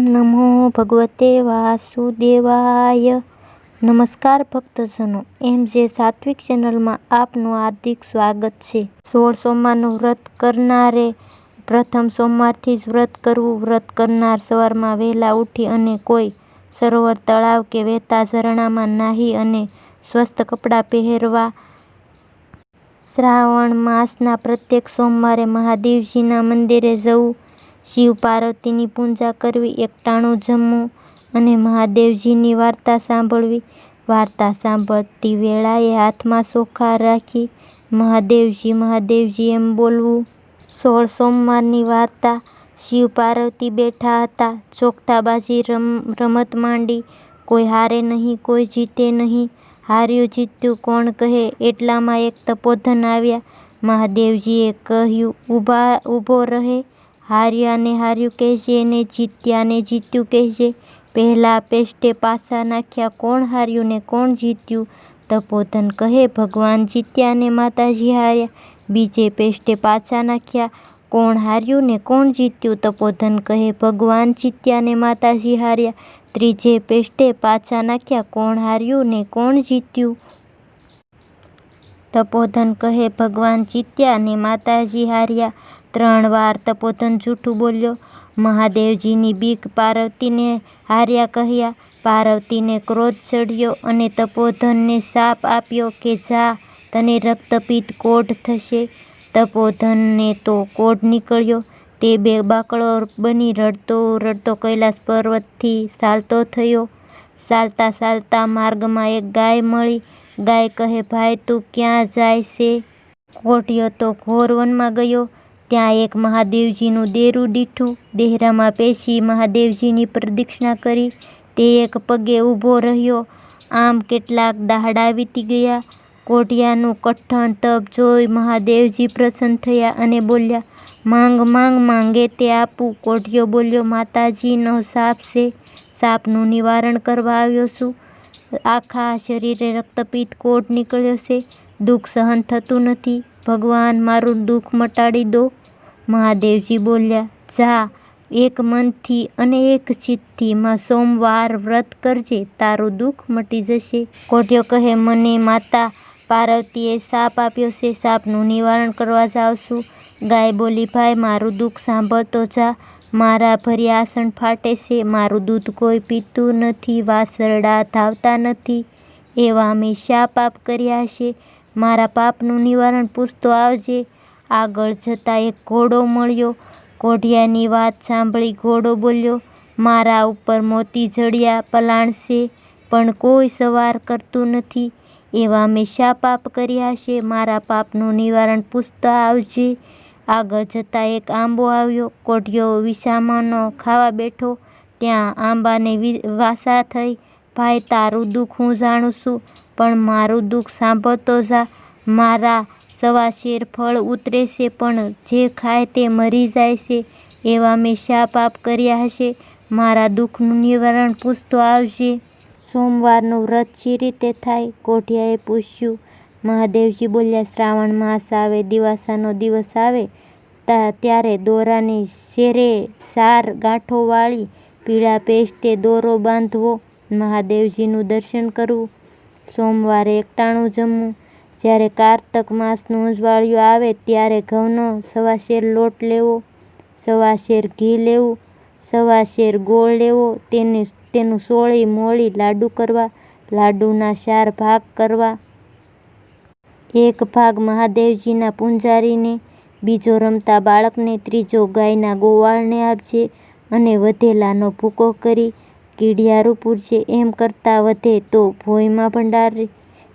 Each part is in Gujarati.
નમો ભગવતે વાસુદેવાય. નમસ્કાર ભક્તજનો, એમ જે સાત્વિક ચેનલમાં આપનું હાર્દિક સ્વાગત છે. સોળ સોમવારનું વ્રત કરનારે, પ્રથમ સોમવારથી જ વ્રત કરવું, વ્રત કરનાર સવારમાં વહેલા ઉઠી અને કોઈ સરોવર તળાવ કે વહેતા ઝરણામાં નાહી અને સ્વસ્થ કપડાં પહેરવા. શ્રાવણ માસના પ્રત્યેક સોમવારે મહાદેવજીના મંદિરે જવું શિવ પાર્વતીની પૂજા કરવી, એકટાણું જમવું અને મહાદેવજીની વાર્તા સાંભળવી. વાર્તા સાંભળતી વેળાએ હાથમાં ચોખા રાખી મહાદેવજી મહાદેવજી એમ બોલવું. સોળ સોમવારની વાર્તા. શિવ પાર્વતી બેઠા હતા, ચોકઠાબાજી રમત માંડી. કોઈ હારે નહીં, કોઈ જીતે નહીં. હાર્યું જીત્યું કોણ કહે? એટલામાં એક તપોધન આવ્યા. મહાદેવજીએ કહ્યું ઊભા ઊભો રહે. હાર્યાને હાર્યું કહેજે ને જીત્યાને જીત્યું કહેજે. પહેલાં પેસ્ટે પાછા નાખ્યા. કોણ હાર્યું ને કોણ જીત્યું? તપોધન કહે, ભગવાન જીત્યા ને માતાજી હાર્યા. બીજે પેસ્ટે પાછા નાખ્યા. કોણ હાર્યું ને કોણ જીત્યું? તપોધન કહે, ભગવાન જીત્યા ને માતાજી હાર્યા. ત્રીજે પેસ્ટે પાછા નાખ્યા. કોણ હાર્યું ને કોણ જીત્યું? તપોધન કહે, ભગવાન જીત્યા ને માતાજી હાર્યા. ત્રણ વાર તપોધન જૂઠું બોલ્યો. મહાદેવજીની બીક પાર્વતીને હાર્યા કહ્યા. પાર્વતીને ક્રોધ ચડ્યો અને તપોધનને શાપ આપ્યો કે જા, તને રક્તપિત કોઢ થશે. તપોધનને તો કોઢ નીકળ્યો. તે બે બાકડો બની રડતો રડતો કૈલાસ પર્વતથી ચાલતો થયો. ચાલતા ચાલતા માર્ગમાં એક ગાય મળી. ગાય કહે, ભાઈ, તું ક્યાં જાય છે? કોઢિયો તો ઘોર વનમાં ગયો. ત્યાં એક મહાદેવજીનું દેરું દીઠું દેહરામાં પેશી મહાદેવજીની પ્રદક્ષિણા કરી તે એક પગે ઊભો રહ્યો. આમ કેટલાક દાહડા વીતી ગયા. કોટિયાનું કઠણ તપ જોઈ મહાદેવજી પ્રસન્ન થયા અને બોલ્યા, માંગ માંગ, માંગે તે આપું. કોટિયો બોલ્યો માતાજીનો સાપ છે. સાપનું નિવારણ કરવા આવ્યો છું. આખા શરીરે રક્તપીત કોટ નીકળ્યો છે. દુઃખ સહન થતું નથી. ભગવાન મારું દુઃખ મટાડી દો. મહાદેવજી બોલ્યા, જા, એક મનથી અને એક ચિત્તથી માં સોમવાર વ્રત કરજે, તારું દુઃખ મટી જશે. કોઢિયો કહે, મને માતા પાર્વતીએ સાપ આપ્યો છે, સાપનું નિવારણ કરવા જાઉં ગાય બોલી, ભાઈ, મારું દુઃખ સાંભળતો જા, મારા ભરી આસન ફાટે છે, મારું દૂધ કોઈ પીતું નથી, વાસરડા ધાવતા નથી, એવા મેં શા પાપ કર્યા છે મારા પાપનું નિવારણ પૂછતો આવજે આગળ જતાં એક ઘોડો મળ્યો. કોઢિયાની વાત સાંભળી ઘોડો બોલ્યો, મારા ઉપર મોતી જડિયા પલાણશે પણ કોઈ સવાર કરતું નથી. એવા મેં શા પાપ કર્યા છે મારા પાપનું નિવારણ પૂછતા આવજે. આગળ જતાં એક આંબો આવ્યો. કોઢિયો વિસામાનો ખાવા બેઠો. ત્યાં આંબાને વાસા થઈ, ભાઈ, તારું દુઃખ હું જાણું છું, પણ મારું દુઃખ સાંભળતો જા. મારા સવા શેર ફળ ઉતરે છે પણ જે ખાય તે મરી જાય છે એવા મેં શા પાપ કર્યા હશે? મારા દુઃખનું નિવારણ પૂછતો આવશે સોમવારનું વ્રત શી રીતે થાય? કોઠિયાએ પૂછ્યું. મહાદેવજી બોલ્યા, શ્રાવણ માસ આવે, દિવાસાનો દિવસ આવે. ત્યારે દોરાની શેરે સાર ગાંઠો વાળી પીળા પેસ્ટે દોરો બાંધવો. મહાદેવજીનું દર્શન કરવું. સોમવારે એકટાણું જમવું. જ્યારે કારતક માસનું ઉંજવાળિયું આવે ત્યારે ઘઉંનો સવા શેર લોટ લેવો સવા શેર ઘી લેવું સવા શેર ગોળ લેવો, તેને, તેનું સોળી મોળી લાડુ કરવા, લાડુના ચાર ભાગ કરવા. એક ભાગ મહાદેવજીના પૂંજારીને, બીજો રમતા બાળકને, ત્રીજો ગાયના ગોવાળને આપજે અને વધેલાનો ભૂકો કરી, કીડિયારું પૂરજે. એમ કરતાં વધે તો ભોયમાં ભંડાર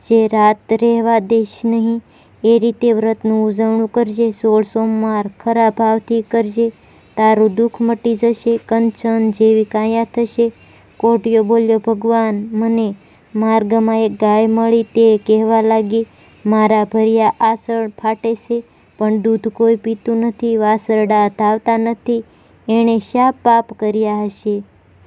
જે રાત રહેવા દઈશ નહીં, એ રીતે વ્રતનું ઉજવણું કરજે સોળ સોમવાર ખરા ભાવથી કરજે, તારું દુઃખ મટી જશે, કંચન જેવી કાયા થશે. કોટિયો બોલ્યો, ભગવાન, મને માર્ગમાં એક ગાય મળી, તે કહેવા લાગી, મારા ભર્યા આસળ ફાટે છે, પણ દૂધ કોઈ પીતું નથી વાસરડા ધાવતા નથી, એણે શા પાપ કર્યા હશે?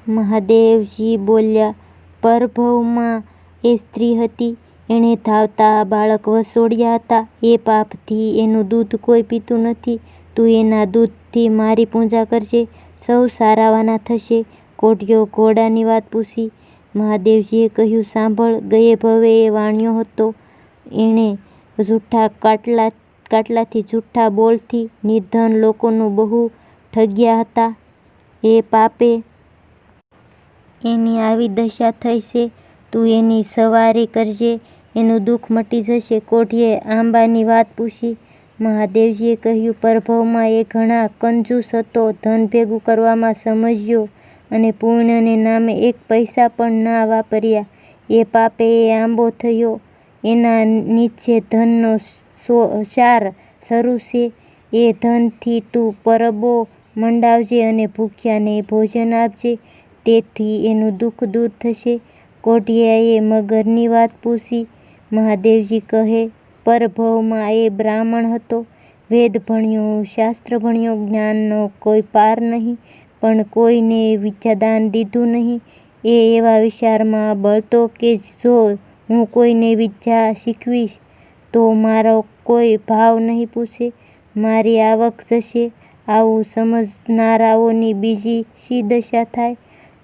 મહાદેવજી બોલ્યા, પરભવમાં એ સ્ત્રી હતી એણે ધાવતા બાળક વસોડ્યા હતા. એ પાપથી એનું દૂધ કોઈ પીતું નથી. તું એના દૂધથી મારી પૂજા કરજે. સૌ સારાવાના થશે. કોઢિયો ઘોડાની વાત પૂછી. મહાદેવજીએ કહ્યું, સાંભળ, ગયે ભવે એ વાણ્યો હતો. એણે જૂઠા કાટલા, કાટલાથી જૂઠા બોલથી નિર્ધન લોકોનું બહુ ઠગ્યા હતા. એ પાપે એની આવી દશા થઈ છે. તું એની સવારી કરજે. એનું દુઃખ મટી જશે. કોઢીએ આંબાની વાત પૂછી મહાદેવજીએ કહ્યું, પરભવમાં એ ઘણા કંજૂસ હતો. ધન ભેગું કરવામાં સમજ્યો અને પુણ્યને નામે એક પૈસા પણ ના વાપર્યા. એ પાપે એ આંબો થયો. એના નીચે ધનનો સાર શરૂ છે. એ ધનથી તું પરબો મંડાવજે અને ભૂખ્યાને ભોજન આપજે. તેથી એનું દુઃખ દૂર થશે. કોઢિયાએ મગરની વાત પૂછી મહાદેવજી કહે, પરભવમાં એ બ્રાહ્મણ હતો. વેદ ભણ્યો, શાસ્ત્ર ભણ્યો, જ્ઞાનનો કોઈ પાર નહીં, પણ કોઈને વિદ્યાદાન દીધું નહીં. એ એવા વિચારમાં બળતો કે જો હું કોઈને વિદ્યા શીખવીશ, તો મારો કોઈ ભાવ નહીં પૂછે. મારી આવક જશે. આવું સમજનારાઓની બીજી શી દશા થાય?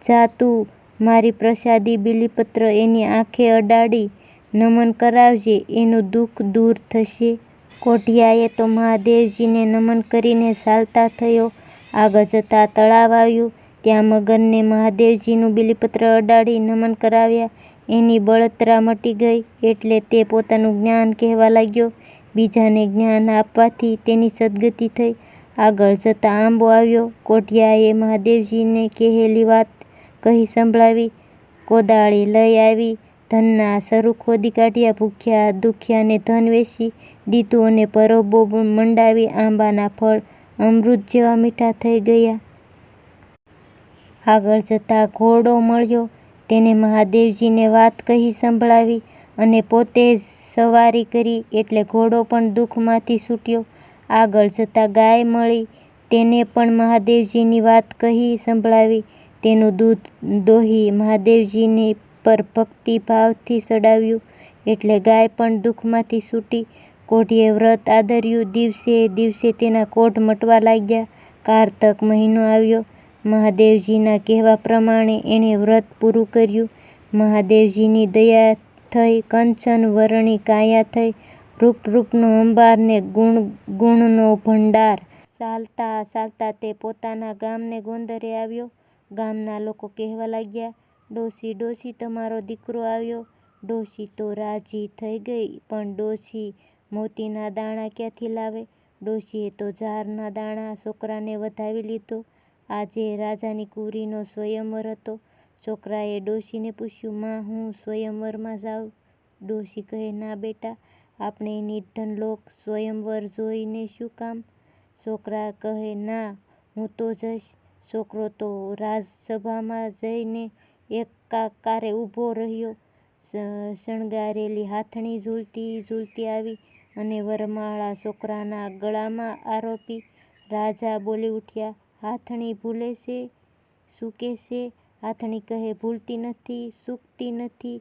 જા તું મારી પ્રસાદી બિલીપત્ર એની આંખે અડાડી નમન કરાવજે, એનું દુઃખ દૂર થશે. કોઢિયાએ તો મહાદેવજીને નમન કરીને ચાલતા થયો. આગળ જતાં તળાવ આવ્યું. ત્યાં મગનને મહાદેવજીનું બીલીપત્ર અડાડી નમન કરાવ્યા. એની બળતરા મટી ગઈ એટલે તે પોતાનું જ્ઞાન કહેવા લાગ્યો. બીજાને જ્ઞાન આપવાથી તેની સદગતિ થઈ. આગળ જતાં આંબો આવ્યો. કોઢિયાએ મહાદેવજીને કહેલી વાત કહી સંભળાવી. કોદાળી લઈ આવી. ધનના સરૂ ખોદી કાઢ્યા, ભૂખ્યા દુખ્યાને ધન વેચી દીધું અને પરોબો મંડાવી આંબાના ફળ અમૃત જેવા મીઠા થઈ ગયા. આગળ જતાં ઘોડો મળ્યો. તેને મહાદેવજીને વાત કહી સંભળાવી અને પોતે સવારી કરી એટલે ઘોડો પણ દુઃખમાંથી છૂટ્યો. આગળ જતાં ગાય મળી. તેને પણ મહાદેવજીની વાત કહી સંભળાવી. તેનું દૂધ દોહી મહાદેવજીની પર ભક્તિભાવથી ચડાવ્યું એટલે ગાય પણ દુઃખમાંથી છૂટી. કોઢીએ વ્રત આદર્યું. દિવસે દિવસે તેના કોઢ મટવા લાગ્યા. કારતક મહિનો આવ્યો. મહાદેવજીના કહેવા પ્રમાણે એણે વ્રત પૂરું કર્યું. મહાદેવજીની દયા થઈ, કંચન, વરણી, કાયા થઈ રૂપ રૂપનો ગુણ, ગુણનો ભંડાર. ચાલતા ચાલતા તે પોતાના ગામને ગોંદરે આવ્યો. ગામના લોકો કહેવા લાગ્યા ડોશી ડોશી તમારો દીકરો આવ્યો. ડોશી તો રાજી થઈ ગઈ, પણ ડોશી મોતીના દાણા ક્યાંથી લાવે? ડોશીએ તો ઝારના દાણા છોકરાને વધાવી લીધો. આજે રાજાની કુરીનો સ્વયંવર હતો. છોકરાએ ડોશીને પૂછ્યું, માં, હું સ્વયંવરમાં જાઉં? ડોશી કહે, ના બેટા, આપણે નિર્ધન લોક સ્વયંવર જોઈને શું કામ? છોકરા કહે, ના, હું તો જઈશ. છોકરો તો રાજસભામાં જઈને એકાકારે ઊભો રહ્યો. શણગારેલી હાથણી ઝૂલતી ઝૂલતી આવી અને વરમાળા છોકરાના ગળામાં આરોપી રાજા બોલી ઉઠ્યા, હાથણી ભૂલે છે? સૂકે છે? હાથણી કહે, ભૂલતી નથી, સૂકતી નથી.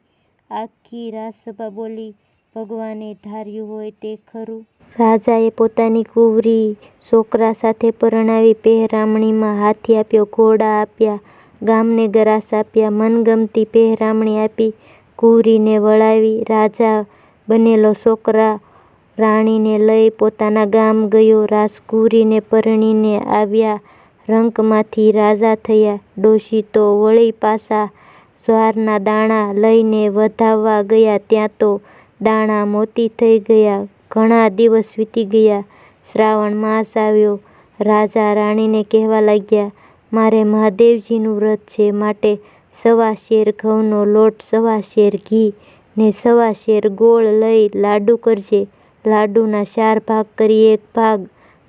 આખી રાજસભા બોલી, ભગવાને ધાર્યું હોય તે ખરું. રાજાએ પોતાની કુંવરી છોકરા સાથે પરણાવી પહેરામણીમાં હાથી આપ્યો, ઘોડા આપ્યા ગામને ગરાસ આપ્યા, મનગમતી પહેરામણી આપી કુંવરીને વળાવી, રાજા બનેલો છોકરા રાણીને લઈ પોતાના ગામ ગયો રાજકુંવરીને પરણીને આવ્યા, રંકમાંથી રાજા થયા, ડોશી તો વળી પાછા જ્વારના દાણા લઈને વધાવવા ગયા, ત્યાં તો દાણા મોતી થઈ ગયા, ઘણા દિવસ વીતી ગયા, શ્રાવણ માસ આવ્યો, રાજા રાણીને કહેવા લાગ્યા મારે મહાદેવજીનું વ્રત છે, માટે સવા શેર ઘઉંનો લોટ, સવા શેર ઘી ને સવા શેર ગોળ લઈ લાડુ કરજે. લાડુના ચાર ભાગ કરી એક ભાગ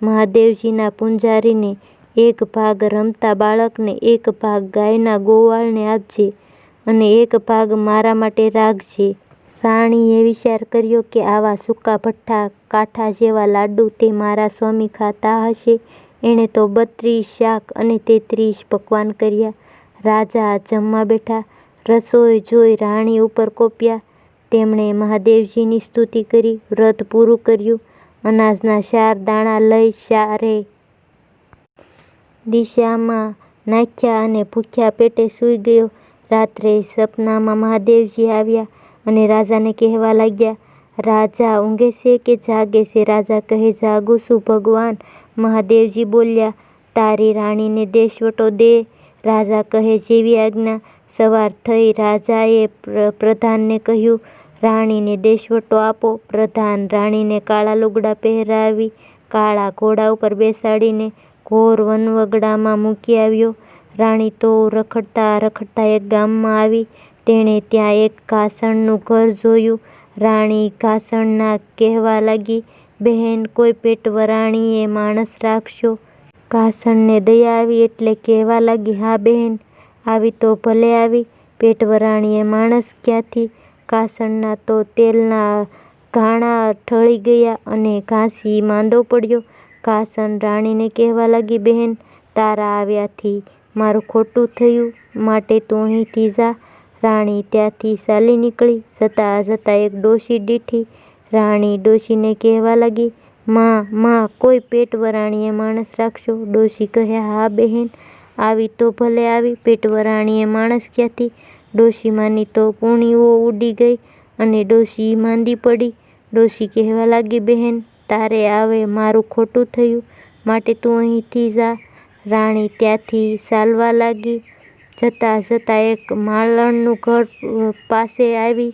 મહાદેવજીના પૂંજારીને, એક ભાગ રમતા બાળકને, એક ભાગ ગાયના ગોવાળને આપજે અને એક ભાગ મારા માટે રાખજે. રાણીએ વિચાર કર્યો કે આવા સૂકા ભઠ્ઠા કાંઠા જેવા લાડુ તે મારા સ્વામી ખાતા હશે. એણે તો બત્રીસ શાક અને તેત્રીસ પકવાન કર્યા. રાજા જમવા બેઠા, રસોઈ જોઈ રાણી ઉપર કોપ્યા. તેમણે મહાદેવજીની સ્તુતિ કરી, વ્રત પૂરું કર્યું. અનાજના ચાર દાણા લઈ ચારે દિશામાં નાખ્યા અને ભૂખ્યા પેટે સૂઈ ગયો. રાત્રે સપનામાં મહાદેવજી આવ્યા અને રાજાને કહેવા લાગ્યા, રાજા ઊંઘે છે કે જાગે છે? રાજા કહે, જાગું છું ભગવાન. મહાદેવજી બોલ્યા, તારી રાણીને દેશવટો દે. રાજા કહે, જેવી આજ્ઞા સવાર થઈ રાજાએ પ્રધાનને કહ્યું, રાણીને દેશવટો આપો. પ્રધાન રાણીને કાળા લુગડા પહેરાવી, કાળા ઘોડા ઉપર બેસાડીને ઘોર વનવગડામાં મૂકી આવ્યો. રાણી તો રખડતા રખડતા એક ગામમાં આવી. તેણે ત્યાં એક ઘાસણનું ઘર જોયું. રાણી ઘાસણના કહેવા લાગી બહેન, કોઈ પેટવરાણીએ માણસ રાખશો? ઘાસણને દયા આવી એટલે કહેવા લાગી, હા બહેન, આવી તો ભલે આવી. પેટવરાણીએ માણસ ક્યાંથી? કાસણના તો તેલના ઘાણા ઠળી ગયા અને ઘાસી માંદો પડ્યો. ઘાસણ રાણીને કહેવા લાગી, બહેન, તારા આવ્યાથી મારું ખોટું થયું. માટે તું અહીંથી જા. રાણી ત્યાંથી ચાલી નીકળી. જતાં જતાં એક ડોશી દીઠી રાણી ડોશીને કહેવા લાગી, માં માં, કોઈ પેટવરાણીએ માણસ રાખશો? ડોશી કહે, હા, બહેન. આવી તો ભલે આવી, પેટવરાણીએ માણસ ક્યાંથી? ડોશીમાંની તો પૂણીઓ ઉડી ગઈ અને ડોશી માંદી પડી. ડોશી કહેવા લાગી, બહેન, તારે આવે મારું ખોટું થયું, માટે તું અહીંથી જા. રાણી ત્યાંથી ચાલવા લાગી. જતાં જતાં એક માલણનું ઘર પાસે આવી.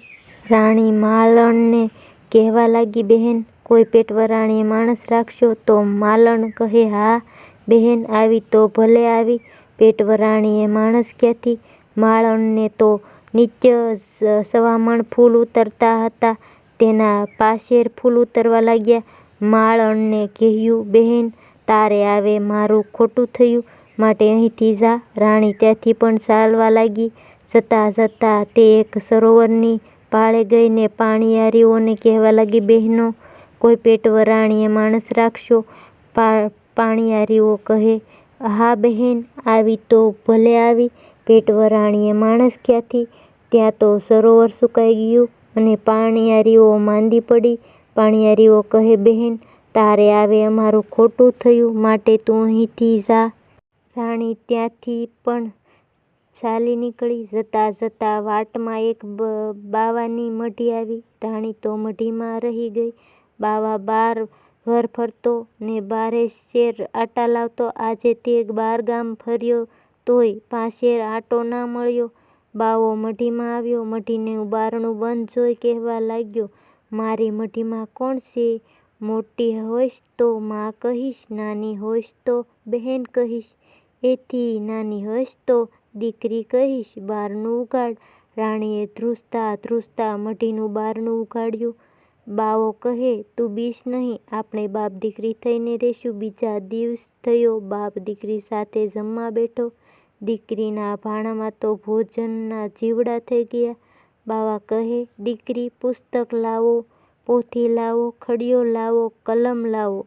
રાણી માલણને કહેવા લાગી, બહેન, કોઈ પેટવરાણીએ માણસ રાખશો તો માલણ કહે, હા, બહેન, આવી તો ભલે આવી પેટવરાણીએ માણસ ક્યાંથી? માળણને તો નિત્ય સવામણ ફૂલ ઉતરતા હતા, તેના પાશેર ફૂલ ઉતરવા લાગ્યા. માળણને કહ્યું, બહેન, તારે આવે મારું ખોટું થયું, માટે અહીંથી જા, રાણી ત્યાંથી પણ ચાલવા લાગી. જતાં જતાં તે એક સરોવરની પાળે ગઈને પાણીયારીઓને કહેવા લાગી, બહેનો, કોઈ પેટવરાણીએ માણસ રાખશો? પાણીયારીઓ કહે, હા બહેન, આવી તો ભલે આવી પેટવરાણીએ માણસ ક્યાંથી? ત્યાં તો સરોવર સુકાઈ ગયું અને પાણીયારીઓ માંદી પડી. પાણીયારીઓ કહે, બહેન, તારે આવે અમારું ખોટું થયું, માટે તું અહીંથી જા. રાણી ત્યાંથી પણ ચાલી નીકળી, જતાં જતાં વાટમાં એક બાવાની મઢી આવી. રાણી તો મઢીમાં રહી ગઈ. બાવા બાર ઘર ફરતો ને બારે શેર આટા લાવતો. આજે તે બાર ગામ ફર્યો તોય પાંચેર આટો ના મળ્યો. બાવો મઢીમાં આવ્યો. મઢીને બારણું બંધ જોઈ કહેવા લાગ્યો, મારી મઢીમાં કોણ છે? મોટી હોઈશ તો માં કહીશ, નાની હોઈશ તો બહેન કહીશ. એથી નાની હોઈશ તો દીકરી કહીશ, બારણું ઉઘાડ રાણીએ ધ્રુસતા ધ્રુસતા મઢીનું બારણું ઉઘાડ્યું બાવો કહે, તું બીશ નહીં, આપણે બાપ દીકરી થઈને રહેશું બીજા દિવસ થયો બાપ દીકરી સાથે જમવા બેઠો. દીકરીના ભાણામાં તો ભોજનના જીવડા થઈ ગયા. બાવા કહે, દીકરી, પુસ્તક લાવો, પોથી લાવો, ખડીયો લાવો, કલમ લાવો.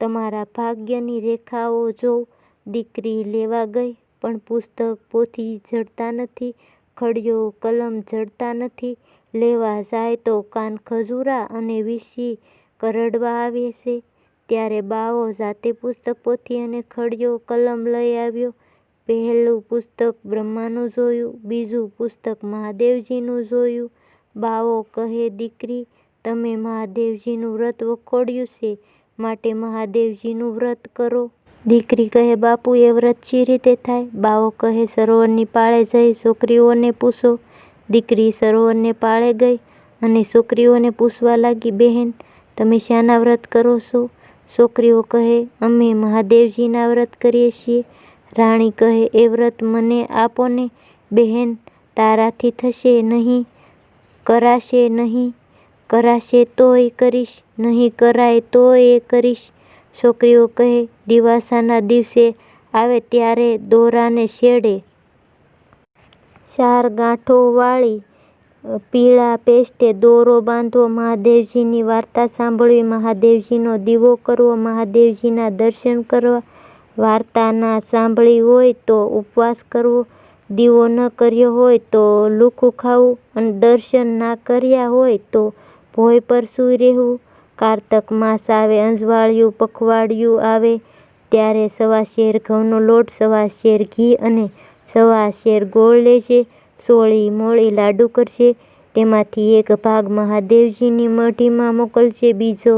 તમારા ભાગ્યની રેખાઓ જો દીકરી લેવા ગઈ પણ પુસ્તક પોથી જડતા નથી, ખડીયો કલમ જડતા નથી, લેવા જાય તો કાન ખજૂરા અને વીસી કરડવા આવે છે. ત્યારે બાવો જાતે પુસ્તક પોથી અને ખડીયો કલમ લઈ આવ્યો. પહેલું પુસ્તક બ્રહ્માનું જોયું, બીજું પુસ્તક મહાદેવજીનું જોયું. બાવો કહે, દીકરી, તમે મહાદેવજીનું વ્રત વખોડ્યું છે, માટે મહાદેવજીનું વ્રત કરો. દીકરી કહે, બાપુ, એ વ્રત શી રીતે થાય? બાવો કહે, સરોવરની પાળે જઈ છોકરીઓને પૂછો. દીકરી સરોવરને પાળે ગઈ અને છોકરીઓને પૂછવા લાગી, બહેન, તમે શાના વ્રત કરો છો? છોકરીઓ કહે, અમે મહાદેવજીના વ્રત કરીએ છીએ. રાણી કહે, એ વ્રત મને આપો ને. બહેન, તારાથી થશે નહીં, કરાશે નહીં. કરાશે તોય કરીશ, નહીં કરાય તોય કરીશ. છોકરીઓ કહે દિવાસાના દિવસે આવે ત્યારે દોરાને શેડે. ચાર ગાંઠો વાળી પીળા પેસ્ટે દોરો બાંધવો મહાદેવજીની વાર્તા સાંભળવી, મહાદેવજીનો દીવો કરવો, મહાદેવજીના દર્શન કરવા. વાર્તા ના સાંભળી હોય તો ઉપવાસ કરવો, દીવો ન કર્યો હોય તો લુખું ખાવું અને દર્શન ના કર્યા હોય તો ભોય પર સૂઈ રહેવું. કારતક માસ આવે, અંજવાળિયું, પખવાડિયું આવે, ત્યારે સવા શેર ઘઉંનો લોટ, સવા શેર ઘી અને સવા શેર ગોળ લેશે સોળી મોળી લાડુ કરશે. તેમાંથી એક ભાગ મહાદેવજીની મઢીમાં મોકલશે, બીજો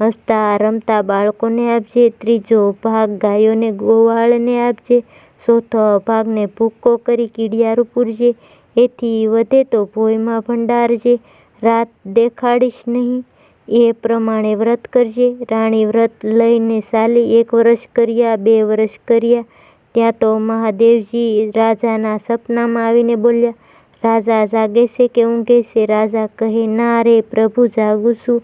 હસતા રમતા બાળકોને આપજે ત્રીજો ભાગ ગાયોને ગોવાળને આપજે ચોથો ભાગને ભૂક્કો કરી કીડિયારું પૂરજે એથી વધે તો ભોયમાં ભંડારજે રાત દેખાડીશ નહીં. એ પ્રમાણે વ્રત કરજે. રાણી વ્રત લઈને સાલી એક વર્ષ કર્યા, બે વર્ષ કર્યા. ત્યાં તો મહાદેવજી રાજાના સપનામાં આવીને બોલ્યા, રાજા જાગે છે કે ઊંઘે છે? રાજા કહે, ના રે, પ્રભુ જાગું છું.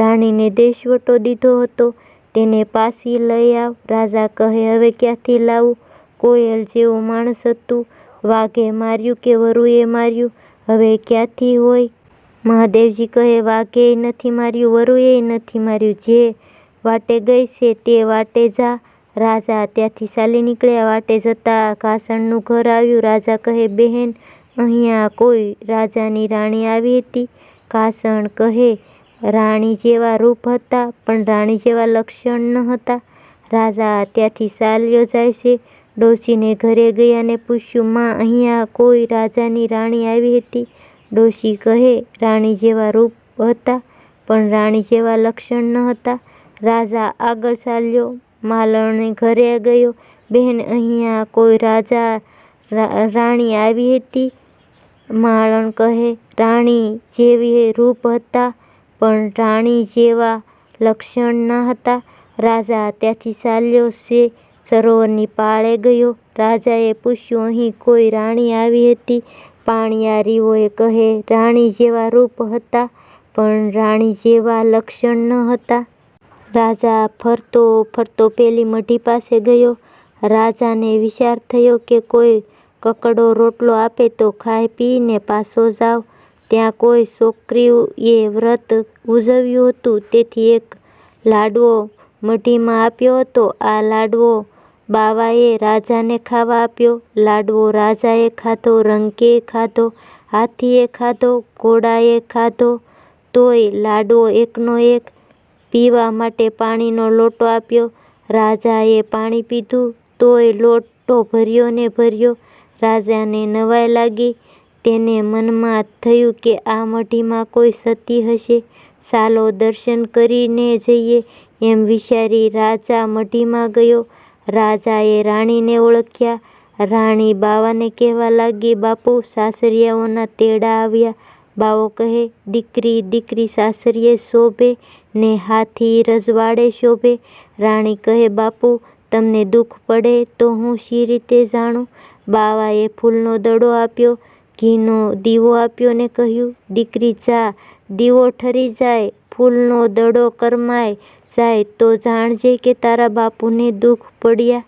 રાણીને દેશવટો દીધો હતો. તેને પાસી લઈ આવ. રાજા કહે, હવે ક્યાંથી લાવું? કોયલ જેવું માણસ હતું. વાઘે માર્યું કે વરુએ માર્યું? હવે ક્યાંથી હોય? મહાદેવજી કહે, વાઘે નથી માર્યું, વરુએ નથી માર્યું. જે વાટે ગઈ છે તે વાટે જા. રાજા ત્યાંથી ચાલી નીકળ્યા. વાટે જતા ઘાસણનું ઘર આવ્યું. રાજા કહે, બહેન, અહીંયા કોઈ રાજાની રાણી આવી હતી. ઘાસણ કહે, રાણી જેવા રૂપ હતા, પણ રાણી જેવા લક્ષણ ન હતા. રાજા ત્યાંથી ચાલ્યો જાય છે. ડોશીને ઘરે ગયા અને પૂછ્યું, માં, અહીંયા કોઈ રાજાની રાણી આવી હતી? ડોશી કહે, રાણી જેવા રૂપ હતા, પણ રાણી જેવા લક્ષણ ન હતા. રાજા આગળ ચાલ્યો માલણને ઘરે ગયો. બહેન, અહીંયા કોઈ રાજા રાણી આવી હતી? માલણ કહે, રાણી જેવી રૂપ હતા, પણ રાણી જેવા લક્ષણ ન હતા. રાજા ત્યાંથી ચાલ્યો છે સરોવરની પાળે ગયો. રાજાએ પૂછ્યું, અહીં કોઈ રાણી આવી હતી? પાણિયારીઓએ કહે, રાણી જેવા રૂપ હતા, પણ રાણી જેવા લક્ષણ ન હતા. રાજા ફરતો ફરતો પેલી મઢી પાસે ગયો. રાજાને વિચાર થયો કે કોઈ કકડો રોટલો આપે તો ખાઈ પીને પાછો જાવ. ત્યાં કોઈ છોકરીએ વ્રત ઉજવ્યું હતું. તેથી એક લાડવો મઢીમાં આપ્યો હતો. આ લાડવો બાવાએ રાજાને ખાવા આપ્યો. લાડવો રાજાએ ખાધો રંકે ખાધો, હાથીએ ખાધો, ઘોડાએ ખાધો. તોય લાડવો એકનો એક પીવા માટે પાણીનો લોટો આપ્યો. રાજાએ પાણી પીધું. તોય લોટો ભર્યો ને ભર્યો. રાજાને નવાઈ લાગી. તેને મનમાં થયું કે આ મઢીમાં કોઈ સતી હશે. ચાલો દર્શન કરીને જઈએ. એમ વિચારી રાજા મઢીમાં ગયો. રાજાએ રાણીને ઓળખ્યા. રાણી બાવાને કહેવા લાગી, બાપુ, સાસરિયાઓના તેડા આવ્યા. બાવો કહે, દીકરી દીકરી સાસરીએ શોભે ને હાથી રજવાડે શોભે. રાણી કહે, બાપુ, તમને દુઃખ પડે તો હું શી રીતે જાણું? બાવાએ ફૂલનો દડો આપ્યો, ઘીનો દીવો આપ્યો ને કહ્યું, દીકરી, જા, દીવો ઠરી જાય, ફૂલનો દડો કરમાય. જાય તો જાણજે કે તારા બાપુને દુઃખ પડ્યા.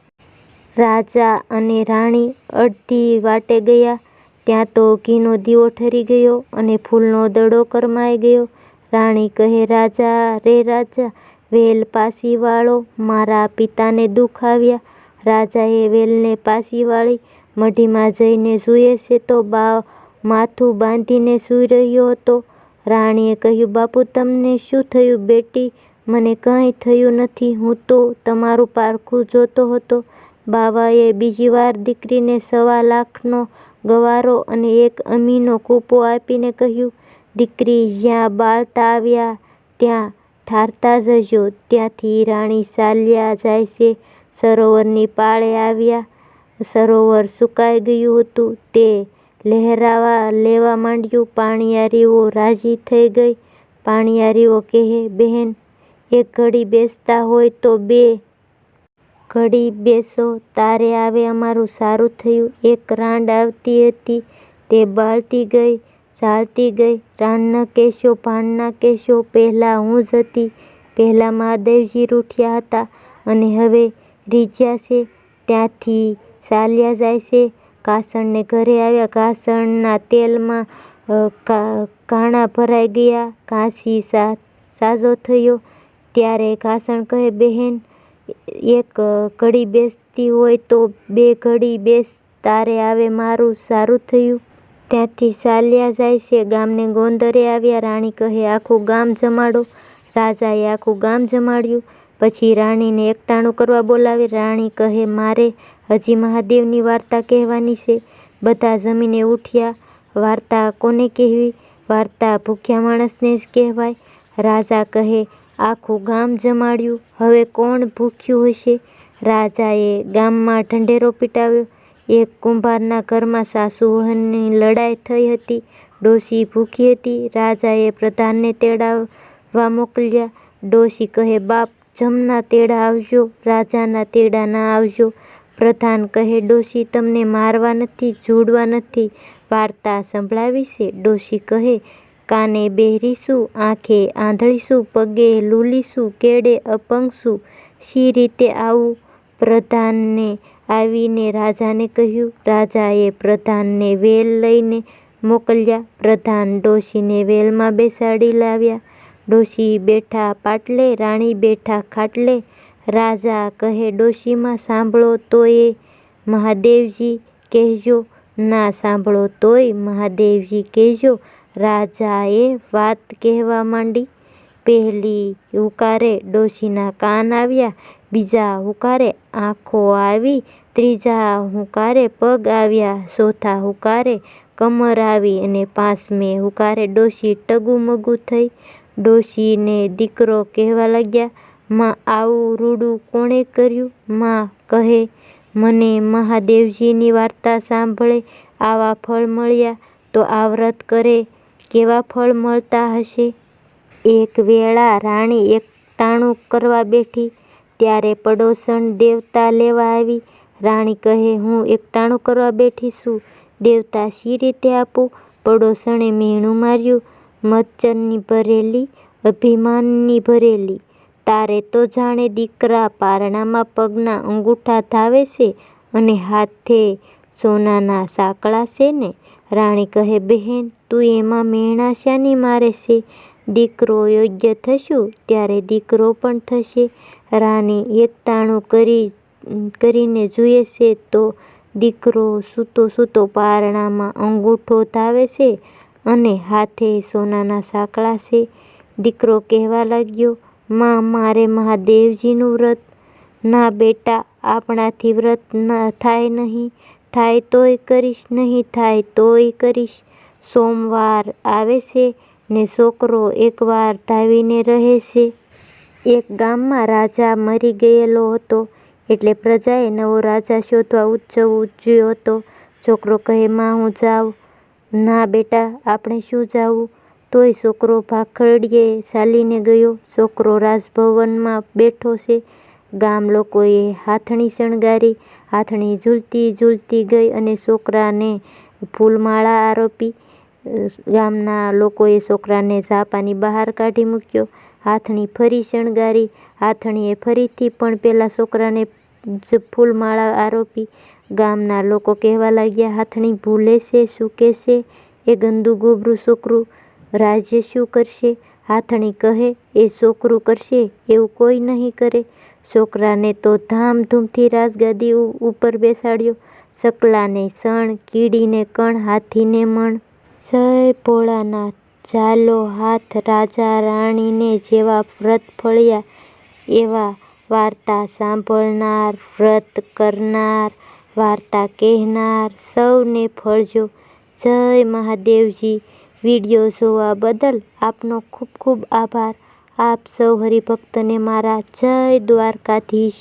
રાજા અને રાણી અડધી વાટે ગયા. ત્યાં તો ઘીનો દીવો ઠરી ગયો અને ફૂલનો દડો કરમાઈ ગયો. રાણી કહે, રાજા, રે રાજા, વેલ પાસી વાળો મારા પિતાને દુઃખ આવ્યા. રાજાએ વેલને પાસી વાળી મઢીમાં જઈને સૂએ છે તો બા, માથું બાંધીને સૂઈ રહ્યો હતો. રાણીએ કહ્યું, બાપુ, તમને શું થયું બેટી? મને કંઈ થયું નથી, હું તો તમારું પારખું જોતો હતો. બાવાએ બીજી વાર દીકરીને સવા લાખનો ગવારો અને એક અમીનો કૂપો આપીને કહ્યું, દીકરી જ્યાં બાળતા આવ્યા, ત્યાં ઠારતા જજો. ત્યાંથી રાણી ચાલ્યા જાય છે. સરોવરની પાળે આવ્યા. સરોવર સુકાઈ ગયું હતું. તે લહેરાવા લેવા માંડ્યું. પાણીયારીઓ રાજી થઈ ગઈ. પાણીયારીઓ કહે, બહેન એક ઘડી બેસતા હોય તો બે ઘડી બેસો, તારે આવે અમારું સારું થયું. એક રાંડ આવતી હતી, તે બાળતી ગઈ, ચાલતી ગઈ. રાણ કેશો ભાણના કેશો પહેલાં હું જ હતી. પહેલાં મહાદેવજી રૂઠ્યા હતા અને હવે રીજ્યા છે. ત્યાંથી ચાલ્યા જાય છે. કાસણને ઘરે આવ્યા. કાસણના તેલમાં કાણા ભરાઈ ગયા. ઘાસી સાજો થયો. ત્યારે ઘાસણ કહે, બહેન, એક ઘડી બેસતી હોય તો બે ઘડી બેસ, તારે આવે મારું સારું થયું. ત્યાંથી ચાલ્યા જાય છે, ગામને ગોંદરે આવ્યા, રાણી કહે, આખું ગામ જમાડો. રાજાએ આખું ગામ જમાડ્યું. પછી રાણીને એકટાણું કરવા બોલાવી. રાણી કહે, મારે હજી મહાદેવની વાર્તા કહેવાની છે. બધા જમીને ઉઠ્યા. વાર્તા કોને કહેવી? વાર્તા ભૂખ્યા માણસને જ કહેવાય. રાજા કહે આખું ગામ જમાડ્યું. હવે કોણ ભૂખ્યું હશે? રાજાએ ગામમાં ઢંઢેરો પીટાવ્યો. એક કુંભારના ઘરમાં સાસુ વહુની લડાઈ થઈ હતી. ડોશી ભૂખી હતી. રાજાએ પ્રધાનને તેડાવવા મોકલ્યા. ડોશી કહે, બાપ, જમના તેડા આવજો, રાજાના તેડા ના આવજો. પ્રધાન કહે, ડોશી, તમને મારવા નથી, જોડવા નથી. વાર્તા સંભળાવી છે. ડોશી કહે કાને બહેરીશું આંખે આંધળીશું, પગે લૂલીશું, કેડે અપંગશું. શી રીતે આવું? પ્રધાનને આવીને રાજાને કહ્યું, રાજાએ પ્રધાનને વેલ લઈને મોકલ્યા. પ્રધાન ડોશીને વેલમાં બેસાડી લાવ્યા. ડોશી બેઠા પાટલે, રાણી બેઠા ખાટલે. રાજા કહે, ડોશીમાં સાંભળો તોય મહાદેવજી કહેજો. ના સાંભળો તોય મહાદેવજી કહેજો. રાજાએ વાત કહેવા માંડી. પહેલી હુંકારે ડોશીના કાન આવ્યા, બીજા હુંકારે આંખો આવી, ત્રીજા હુંકારે પગ આવ્યા, ચોથા હુંકારે કમર આવી અને પાંચમે હુંકારે ડોશી ટગુમગુ થઈ. ડોશીને દીકરો કહેવા લાગ્યા, માં, આવું રૂડું કોણે કર્યું? માં, કહે, મને મહાદેવજીની વાર્તા સાંભળે, આવા ફળ મળ્યા તો આ વ્રત કરે કેવા ફળ મળતા હશે? એક વેળા રાણી એકટાણું કરવા બેઠી, ત્યારે પડોસણ દેવતા લેવા આવી. રાણી કહે, હું એકટાણું કરવા બેઠી છું. દેવતા શી રીતે આપું? પડોશણે મીણું માર્યું, મચ્છરની ભરેલી, અભિમાનની ભરેલી. તારે તો જાણે દીકરા પારણામાં પગના અંગૂઠા ધાવે છે અને હાથે સોનાના સાંકળા છે ને? રાણી કહે, બહેન, તું એમાં મેણા શાની મારે છે? દીકરો યોગ્ય થશું? ત્યારે દીકરો પણ થશે. રાણી એકતાણું કરી, કરીને જુએ છે તો દીકરો સૂતો સૂતો પારણામાં અંગૂઠો ધાવે છે અને હાથે સોનાના સાંકળા છે. દીકરો કહેવા લાગ્યો, માં, મારે મહાદેવજીનું વ્રત. ના બેટા, આપણાથી વ્રત ના થાય નહીં. થાય તોય કરીશ, નહીં થાય તોય કરીશ. સોમવાર આવે છે ને છોકરો એકવાર ધાવીને રહે છે. એક ગામમાં રાજા મરી ગયેલો હતો, એટલે પ્રજાએ નવો રાજા શોધવા ઉત્સવ ઉજવ્યો હતો. છોકરો કહે, માં, હું જાઉં. ના, બેટા, આપણે શું જાવું? તોય છોકરો ભાખડીએ ચાલીને ગયો. છોકરો રાજભવનમાં બેઠો છે. ગામ લોકોએ હાથણી શણગારી, હાથણી ઝૂલતી ઝૂલતી ગઈ અને છોકરાને ફૂલમાળા આરોપી ગામના લોકોએ છોકરાને ઝાપાની બહાર કાઢી મૂક્યો. હાથણી ફરી શણગારી, હાથણીએ ફરીથી પણ પેલા છોકરાને ફૂલમાળા આરોપી. ગામના લોકો કહેવા લાગ્યા, હાથણી ભૂલે છે શું કહેશે એ ગંદુ ગોબરું છોકરું રાજ્ય શું કરશે? હાથણી કહે, એ છોકરું કરશે? એવું કોઈ નહીં કરે. છોકરાને તો ધામધૂમથી રાજગાદી ઉપર બેસાડ્યો. સકલાને સણ કીડીને કણ, હાથીને મણ. જય ભોળાનાથ ઝાલો હાથ રાજા રાણીને જેવા વ્રત ફળ્યા. એવા વાર્તા સાંભળનાર, વ્રત કરનાર, વાર્તા કહેનાર સૌને ફળજો. જય મહાદેવજી. વીડિયો જોવા બદલ આપનો ખૂબ ખૂબ આભાર. આપ સૌ હરિભક્તને મારા જય દ્વારકાધીશ.